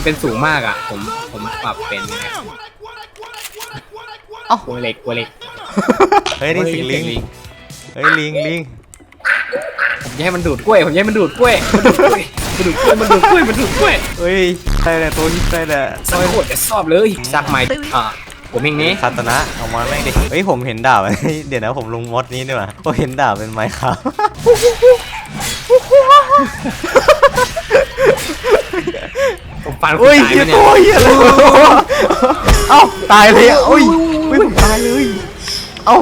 มันเป็นสูงมากอะ ผมผมปรับเป็นไงเอ้ากลัวเหล็กกลัวเหล็กเฮ้ยนี่สิงลิงลิงเฮ้ยลิงลิงผมจะให้มันดูดกล้วย ผมจะให้มันดูดกล้วย มันดูดกล้วย มันดูดกล้วย มันดูดกล้วยเฮ้ยใช่แหละตัวฮิตใช่แหละสักโคตรจะชอบเลยสักใหม่อะผมเองนี้คาตนะเอามาแม่งดิเฮ้ยผมเห็นดาบเดี๋ยวนะผมลงมดนี้ดีกว่าผมเห็นดาบเป็นไม้ครับ ผมฟันคุณเฮ้ยตายเหี้ยไหมเนี่ตัวยเหี้ยอะไรเอ้าตายเลยอะอุ้ยอุ้ยผมตายเลยเอ้า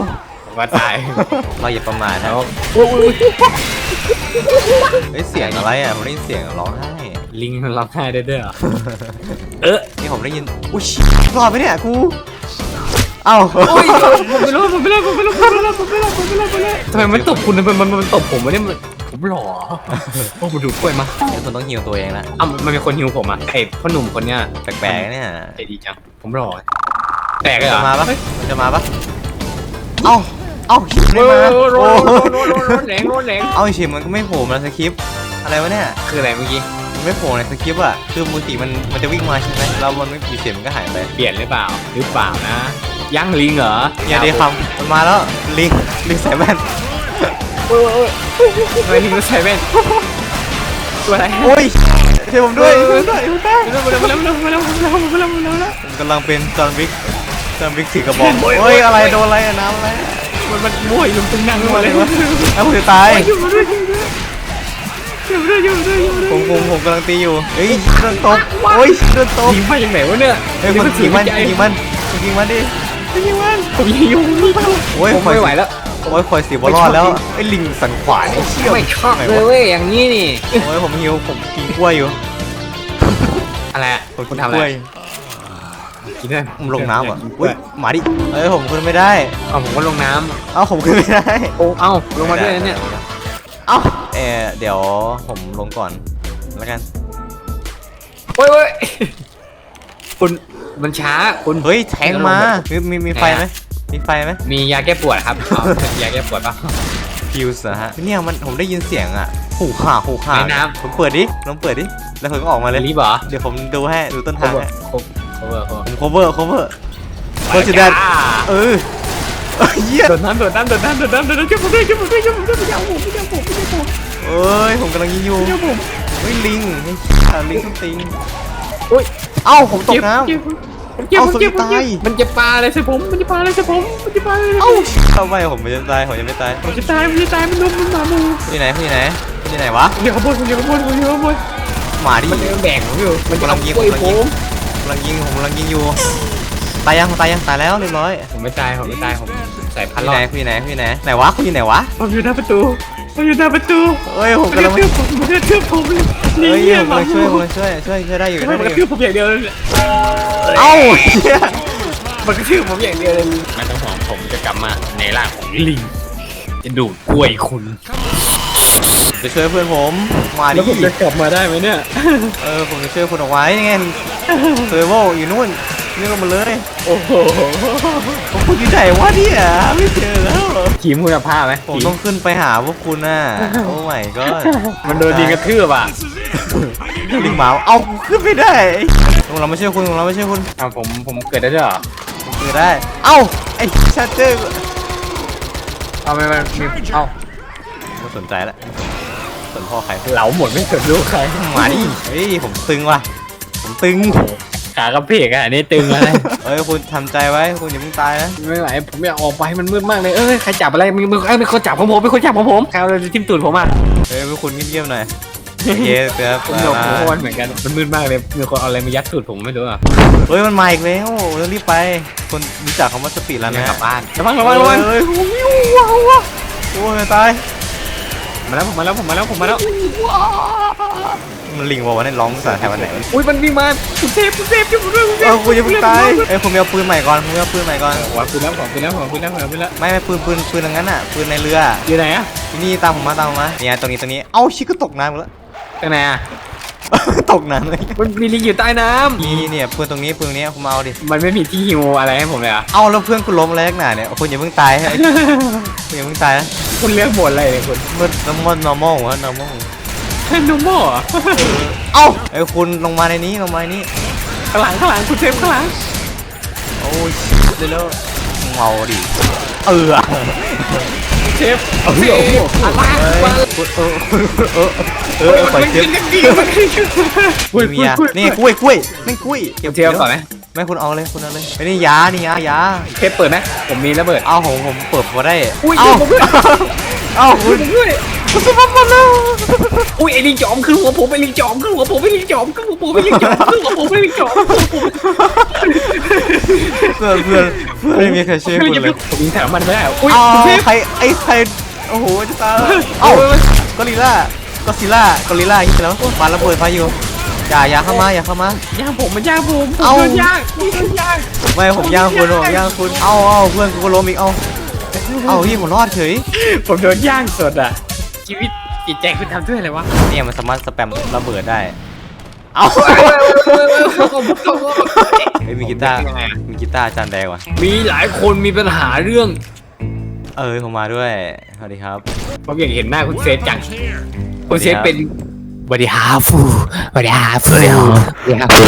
ผมว่าตายเราอย่าประมาทนะแล้วอุ้ยอุ้ยเฮ้ยเสียงอะไรอะผมได้ยินเสียงร้องไห้ ลิงมันร้องไห้ได้ด้วยเหรอเออนี่ผมได้ยิน อุ้ยรอดไหมเนี่ยกูเอ้าโอ้ยผมไม่รู้ผมไม่รู้ผมไม่รู้ผมไม่รู้ผมไม่รู้ผมไม่รู้ผมไม่รู้ทำไมมันตบคุณมันมันมันตบผมไม่ได้มัน ผมหล่อโอ้มันดูดกล้วยมาเดี๋ยวคุณต้องฮิวตัวเองละอ้าวมันเป็นคนฮิวผมอะไอ้พ่อหนุ่มคนเนี้ยแปลกๆเนี่ยใจดีจังผมหล่อแตกเลยเหรจะอมาปะมันจะมาปะเอ้าเอ้าชิบโอ้ไม่ยมาโอ้ยโอ้โอ้ยโอ้ยโอ้ยโอ้ยแหลงโอ้ยแหลงเอ้าชิบมันก็ไม่โผล่มาสคริปต์อะไรวะเนี่ยคืออะไรเมื่อกี้มันไม่โผล่ในสคริปต์อะคือมูติมันมันจะวิ่งมาใช่ไหมแล้วมันไม่มีเสียงมันก็หายไปเปลี่ยนหรือเปล่าหรือเปล่านะย่างลิงเหรออย่าได้คำมันมาแล้วลิงลิงใส่แว่นโอ้ยโอ้ย ทำไมลิงต้องใส่แว่นตัวอะไรโอ้ยช่วยผมด้วยช่วยด้วยช่วยด้วยมาแล้วมาแล้วมาแล้วมาแล้วมาแล้วมาแล้วมาแล้วผมกำลังเป็นจอห์นวิกจอห์นวิกถือกระบอกเฮ้ยอะไรโดนอะไรอะน้ำอะไรมันมันมั่วอยู่ตรงนั่งมาเลยแล้วผมจะตายอยู่มาด้วยอยู่มาด้วยอยู่มาด้วยอยู่มาด้วยผมผมผมกำลังตีอยู่เฮ้ยโดนตบโอ้ยโดนตบยิงไปยังไงวะเนี่ยเฮ้ยคนยิงมันยิงมันยิงมันดิยิงมันผมยิงอยู่นี่เปล่าโอ้ยผมไม่ไหวแล้ว โอ้ยคอยสีบอลรอดแล้วไอ้ลิงสันขวานไอ้เชี่ยไม่ชอบเลยเว้ยอย่างนี้นี่โอ้ยผมหิวผมกินกล้วยอยู่อะไรอะผมคุณกินทำอะกล้ไรวยกินได้ผมลงน้ำเหรอะอุ้ยหมาดิเอ้ยผมขึ้นไม่ได้เอาผมก็ลงน้เอ้าผมขึ้นไม่ได้ำโอ้เอ้าลงมาด้วยนะเนี่ยเอ้าเออเดี๋ยวผมลงก่อนแล้วกันโอ้ยโอ้ยคุณมันช้าคุณเฮ้ยแทงมามีมีมีไฟไหม มีไฟไหมมียาแก้ปวดครับเอายาแก้ปวดป่ะฟิวส์อะฮะเนี่ยมันผมได้ยินเสียงอะหูข่าหูข่าในน้ำ ผมเปิดดิลองเปิดดิแล้วผมก็ออกมาเลยรีบเหรอเดี๋ยวผมดูให้ดูต้นโคทางเวอให้ร์โคเวอร์โคเวอร์ผม cover cover เพื่อจะได้เออเอ้ยเหี้ยโดดน้ำโดดน้ำโดดน้ำโดดน้ำโดดน้ำช่วยผมด้วยช่วยผมด้วยช่วยผมด้วยไม่เอาผมไม่เอาผมไม่เอาผมเอ้ยผมกำลังยิงอยู่ไม่เอาผมเฮ้ยลิงเฮ้ยอะลิงส้นตีนโอ้ยเอ้าผมตกน้เจ็บ ผมเจ็บเอาผมเจ็บสุดผมเจ็บตายมันจะปลาอะไรใส่ผมมันจะปลาอะไรใส่ผมมันจะปลาอะไรำเอ้าทำไมผมไม่จะตายผมยังไม่ตายผมจะตายผมจะตายมันลุมมันมามูคุณอยู่ไหนคุณอยู่ไหนคุณอยู่ไหนวะผมอยู่ข้างบนผมอยู่ข้างบนผมอยู่ข้างบนหมาดิมันยังแบ่งผมอยู่มันจะกำลังยิงกล้วยกำลังผยิงมกำลังยิงผมกำลังยิงอยู่ตายยังตายยังตายแล้วเรียบร้อยผมไม่ตายผมไม่ตายผมใส่พัคุนณอรยู่อไหนดคุณอยู่ไหนคุณอยู่ไหนไหนวะคุณอยู่ไหนวะผมอยู่หน้าประตู ผมอยู่หน้าประตูเอ้ยผมกำลักงระทืบผมมันกระทืบผมเลยนี่เอ้ยเนี่ยผมกำลังช่วยผมกำลังช่วยช่วยช่วยได้อยู่ทำไมได้มันกระอทืยู่ผมอย่างเดียวเลยเอ้าเหี้ยมันกระทืบผมอย่างเดียวเลยมันต้องหอมผมจะกลับมาในร่างของลิงจะดูดกล้วยคุณจะช่วยเพื่อนผมมาดิแล้วผมจะกลับมาได้ไหมเนี่ย เออผมจะช่วยคุณเอาไว้ยังไงเซอร์โวอยู่นู่นนี่ลงมาเลยโอ้โหผมคุณอยู่ไหนวะเนี่ยไม่เจอแล้ว ทีมคุณภาพไหมผมต้องขึ้นไปหาพวกคุณน่ะ โอ้ my god มันโดนลิงกระทืบอะลิงหมาเอากูขึ้นไม่ได้เราไม่ช่วยคุณเราไม่ช่วยคุณอ้าวผมผมเกิดได้ด้วยเหรอผมคือได้ เอ้าไอ้ชาเจอร์เอาไม่ไม่มีเอาไม่สนใจละสนพ่อใครเหลาหมดไม่สนลูกใครมาดิเฮ้ยผมตึงว่ะผมตึง ขากระเพกอะอันนี่ตึงอะไรเอ้ยคุณทำใจไว้คุณอย่าเพิ่งตายนะไม่ไหวผมอยากออกไปมันมืดมากเลยเอ้ยใครจับอะไรมีมีเอ้ยมีคนจับของผมมีคนจับของผมใครเอาอะไรทิ่มตูดผมอะเฮ้ยพวกคุณเงียบๆหน่อยโอเคเสือผมหลบผมวันเหมือนกันมันมืดมากเลยมีคนเอาอะไรมายัดตูดผมไม่รู้อะเฮ้ยมันมาอีกแล้วเรารีบไปคนรู้จักคำว่าสปีดแล้วอยากนะกลับบ้านระวังระวังระวังเฮ้ยผมอยู่ว้าวว้าวโอ้ยตาย มาแล้วผมมาแล้วผมมาแล้วผมมาแล้วมันลิงวะวะเนี่ยร้องภาษาไทยวันไหนวะอุ้ยมันวิ่งมาคุณเทพคุณเทพอยู่ด้วยคุณเทเอพอคุณอย่าเพิ่งตายเอ้ยผมเอาปืนใหม่ก่อนผมเอาปืนใหม่ก่อนวางปืนแล้ววางปืนแล้ววางปืนแล้ววางปืนแล้วไม่ไม่ปืนปืนปืนอย่างนั้นอะปืนในเรืออยู่ไหนอะที่นี่ตามผมมาตามผมมาเนี่ยตรงนี้ตรงนี้เอ้าชิคก็ตกน้ำหมดแล้วตรงไหนอะตกน้ำเลยมันมีลิงอยู่ใต้น้นี่เนี่ยปืนตรงนี้ปืนตรงนี้คุณมาเอาดิำมันไม่มีที่ฮิวอะไรให้ผมเลยอะ เอ้าแล้วเพื่อนคุณล้มอะไรนักหนาเนี่ยคุณอย่าเพิ่งตายให้คุณอย่าเพิ่งตายนะ คุณเลือกบทอะไรเนี่ยคุณมืดน้ำมัน normal วะ normal นูโม่เหรอเอ้าไอ้คุณลงมาในนี้ลงมาในนี้ ข้างหลังข้างหลังคุณเซฟข้างหลังโอ้ยเร็วๆเมาดิ เออเชฟเอาเหี้ยเอาเหี้ยอะไรวะคุณเออเออเออปล่อยเชฟมันกินมันกินอุ้ยมีอุ้ยยาอุ้ยนี่กล้วยกล้วยไม่กล้วยเก็บเชฟก่อนไหม ไม่คุณเอาเลยคุณเอาเลยไม่นี่ยานี่ยายาเชฟเปิดไหมผมมีระเบิด เอาผมผมเปิดพอได้อุ้ยเอ้าผมด้วย เอ้าคุคุณณด้วยคุณสมบัติหมดแล้วอุ้ยไอ้ลิงจอมขึ้นหัวผมไอ้ลิงจอมขึ้นหัวผมไอ้ลิงจอมขึ้นหัวผมไอ้ลิงจอมขึ้นหัวผมไอ้ลิงจอมเพื่อนเพื่อนเพื่อนไม่มีใครช่วยคุณเลยผมยิงแถวมันไม่ได้อุ้ยเอ้าคุณเชฟใครไอ้ใครโอ้โหจะตายแล้วเอ้ากอริลล่ากอซิลล่ากอริลล่าอีกแล้วมาระเบิดมาอยู่ อย่าอย่าเข้ามาอย่าเข้ามา ย่างผมมันย่างผมผมเอ้า โดนย่างนี่โดนย่างไม่ผมย่างคุณผมย่างคุณเอ้าเอ้าเพื่อนกูก็ล้มอีกเอ้าเอ้าพี่ผมรอดเฉยผมโดนย่างสดอะ ชีวิตจิตใจคุณทำด้วยอะไรวะเนี่ยมันสามารถสแปมระเบิดได้เอ้าเฮ้ยมีกีตาร์มีกีตาร์จานแดงว่ะมีหลายคนมีปัญหาเรื่อง เออผมมาด้วยสวัสดีครับ ผมอยากเห็นหน้าคุณเซฟจังคุณเซฟสวัสดีครับเป็น บริฮาฟูบริฮาฟูบริฮาฟู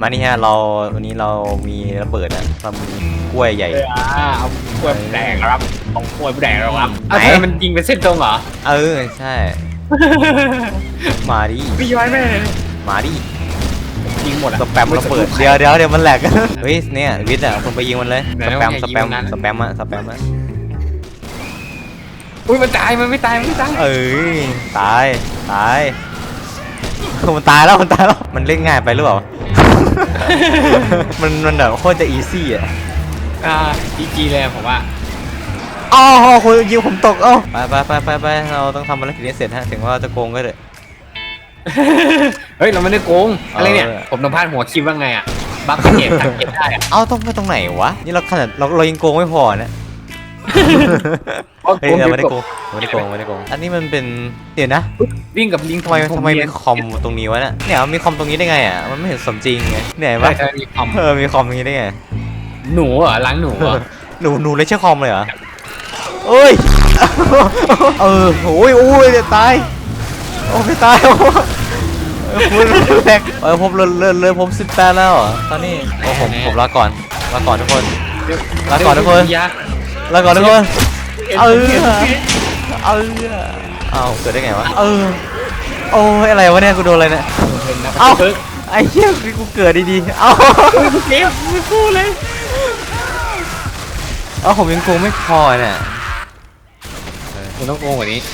มานี่ฮะเราวันนี้เรามีระเบิดอะเรามีกล้วยใหญ่เอากล้วยแดงครับเอากล้วยแดงครับไหน เอาทำไมมันยิงเป็นเส้นตรงเหรอ เออใช่ มาดิพี่ย้อยแม่มาดิยิงหมดอะสแปมระเบิดเดี๋ยวเดี๋ยวเดี๋ยวมันแหลกเฮ้ยเนี่ยวิทย์อะคนไปยิงมันเลยไหนสแปมว่าไงสแปมยิงมันนะสแปมอะสแปมอะอุ้ยมันตายมันไม่ตายมันไม่ตายเอ้ยตายตาย มันตายแล้วมันตายแล้ว มันเล่นง่ายไปหรือเปล่า มันมันแบบโคตรจะอีซี่อะอ่าจีจีเลยผมว่าอ้าวคนยิงผมตกเอ้าไปไปไปไปไปเราต้องทำภารกิจนี้เสร็จฮะถึงว่าจะโกงก็เถอะเฮ้ยเราไม่ได้โกงอะไรเนี่ยเออผมต้องพลาดหัวคิดว่าไงอะบัฟเก็บตังเก็บได้อะเอ้าต้องไปตรงไหนวะนี่เราขนาดเราเรายังโกงไม่พอนะ เฮ้ยเราไม่ได้โกงไม่ได้โกงไม่ได้โกงอันนี้มันเป็นเดี๋ยวนะวิ่งกับลิงทำไมทำไมมีคอมตรงนี้วะเนี่ยเนี่ยมีคอมตรงนี้ได้ไงอะมันไม่เห็นสมจริงไงเนี่ยเห็นว่าปะจะมีคอมเออมีคอมตรงนี้ได้ไงหนูเหรอล้างหนูเหรอหนูหนูเลยใช้คอมเลยเหรอเอ้ยเออโอ้ยโอ้ยจะตายโอ้ไม่ตายโอ้เออคุณแรกเออผมเลื่อนเลื่อนเลื่อนผมสิบแปดแล้วเหรอตอนนี้โอ้ผมผมลาก่อนลาก่อนทุกคนลาก่อนทุกคนยักษ์ ลาก่อนทุกคน เออเห็นเออเอ้าเกิดได้ไงวะ เออ โอ้ยอะไรวะเนี่ยกูโดนอะไรเนี่ยเห็นนะเอ้าเฮ้ยไอ้เหี้ยกูเกิดดีๆ เอ้าเกมไม่พูดเลย เอ้าผมยังโกงไม่พอเนี่ยคุณต้องโกงกว่านี้